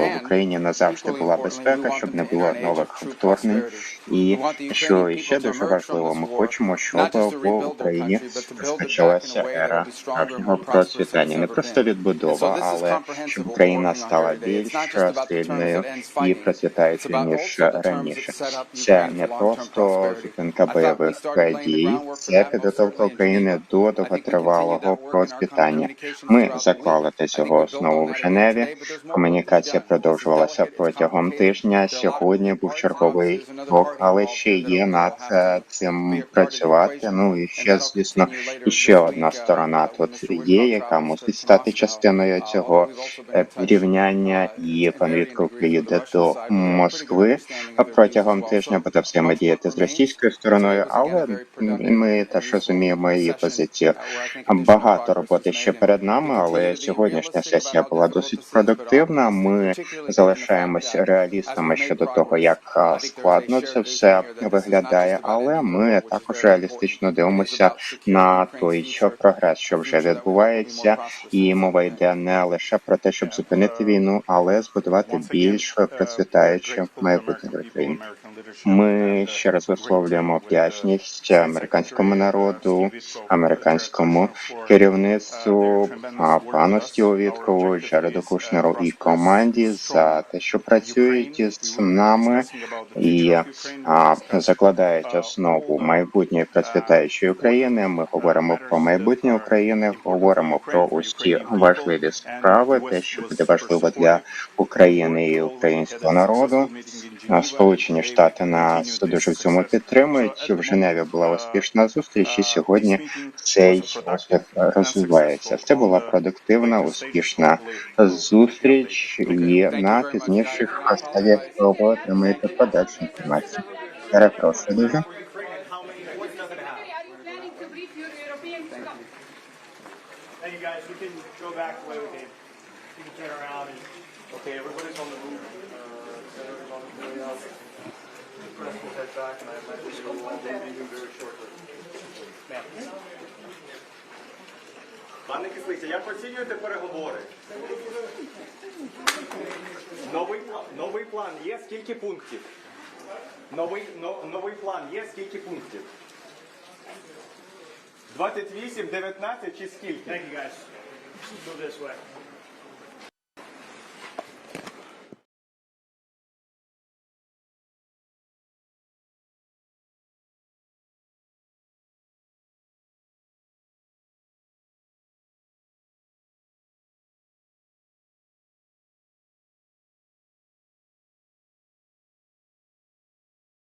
в Україні назавжди була безпека, щоб не було нових вторгнень. І що ще дуже важливо, ми хочемо, щоб в Україні розпочалася ера справжнього процвітання, не просто відбудова, але щоб Україна стала більш сильною і процвітаючою ніж раніше. Це не просто зупинка бойових дій, це підготовка України до довготривалого процвітання. Ми заклали до цього основу в Женеві. Комунікація продовжувалася протягом тижня. Сьогодні був черговий крок, але ще є над е, цим працювати. Ну і ще звісно, ще одна сторона тут є, яка мусить стати частиною цього е, рівняння, і пан Вітко приїде до Москви протягом тижня, буде взаємодіяти з російською стороною, але ми теж розуміємо її позицію. Багато роботи ще перед нами, але сьогоднішня сесія була досить продуктивна. Ми залишаємося реалістами щодо того, як складно це все виглядає, але ми також реалістично дивимося на той що прогрес, що вже відбувається, і мова йде не лише про те, щоб зупинити війну, але збудувати більш процвітаюче майбутнє в Україні. Ми ще раз висловлюємо вдячність американському народу, американському керівництву, пану Стіву Віткову, Джареду Кушнеру і команді за те, що працюють з нами і закладають основу майбутньої процвітаючої України. Ми говоримо про майбутнє України, говоримо про усі важливі справи, те, що буде важливо для України і українського народу. Сполучені Штати нас дуже в цьому підтримують. В Женеві була успішна зустріч, і сьогодні цей успіх розвивається. Це була продуктивна, успішна зустріч, і на пізніших стадіях ви отримаєте подальшу інформацію. Перепрошую дуже. Are you guys, we. Okay, everybody's on the move. Пане Кислиця, як оцінюєте переговори? Новий новий план є скільки пунктів? Новий, но- новий план є скільки пунктів? 28, 19 чи скільки? Thank guys. Go this way.